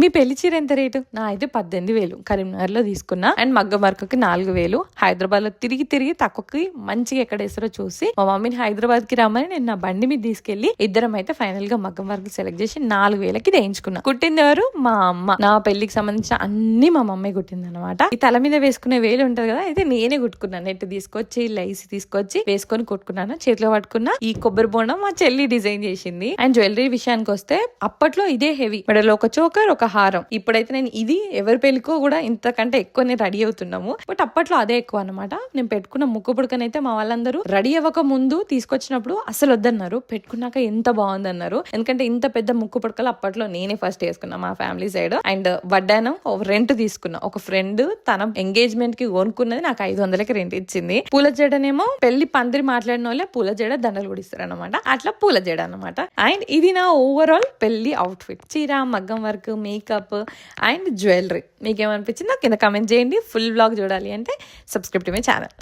మీ పెళ్ళి చీర ఎంత రేటు? నా అయితే పద్దెనిమిది వేలు. కరీంనగర్లో తీసుకున్నా. అండ్ మగ్గం వర్క్కి నాలుగు వేలు. హైదరాబాద్లో తిరిగి తిరిగి తక్కువకి మంచిగా ఎక్కడ వేస్తారో చూసి మా మమ్మీని హైదరాబాద్కి రమ్మని నేను నా బండి మీద తీసుకెళ్ళి ఇద్దరం అయితే ఫైనల్గా మగ్గం వర్క్ సెలెక్ట్ చేసి నాలుగు వేలకి వేయించుకున్నా. కుట్టింది ఎవరు? మా అమ్మ. నా పెళ్ళికి సంబంధించిన అన్ని మా మమ్మీ కుట్టింది అనమాట ఈ తల మీద వేసుకునే వేలు ఉంటది కదా అయితే నేనే కుట్టుకున్నాను నెట్ తీసుకొచ్చి లైస్ తీసుకొచ్చి వేసుకొని కుట్టుకున్నాను. చేతిలో పట్టుకున్నా ఈ కొబ్బరి బోండం మా చెల్లి డిజైన్ చేసింది. అండ్ జ్యువెలరీ విషయానికి వస్తే అప్పట్లో ఇదే హెవీ. మెడలో ఒక చోకర్ ఒక హారం. ఇప్పుడైతే నేను ఇది ఎవరి పెళ్ళికో కూడా ఇంతకంటే ఎక్కువనే రెడీ అవుతున్నాము. బట్ అప్పట్లో అదే ఎక్కువ అనమాట నేను పెట్టుకున్న ముక్కు పుడకనైతే మా వాళ్ళందరూ రెడీ అవ్వక ముందు తీసుకొచ్చినప్పుడు అసలు వద్దన్నారు. పెట్టుకున్నాక ఎంత బాగుందన్నారు. ఎందుకంటే ఇంత పెద్ద ముక్కు పుడకలు అప్పట్లో నేనే ఫస్ట్ వేసుకున్నా మా ఫ్యామిలీ సైడ్. అండ్ వడ్డానం రెంట్ తీసుకున్నా. ఒక ఫ్రెండ్ తన ఎంగేజ్మెంట్కి కొనుక్కున్నది నాకు ఐదు వందలకి రెంట్ ఇచ్చింది. పూల జడనేమో పెళ్ళి పందిరి మాట్లాడిన వాళ్ళే పూల జడ దండలు కూడా ఇస్తారు అనమాట అట్లా పూల జడ అనమాట అండ్ ఇది నా ఓవరాల్ పెళ్ళి అవుట్ఫిట్. చీర మగ్గం వర్క్ మేకప్ అండ్ జ్యువెలరీ మీకేమనిపించిందో కింద కమెంట్ చేయండి. ఫుల్ బ్లాగ్ చూడాలి అంటే సబ్స్క్రైబ్ టు మై ఛానల్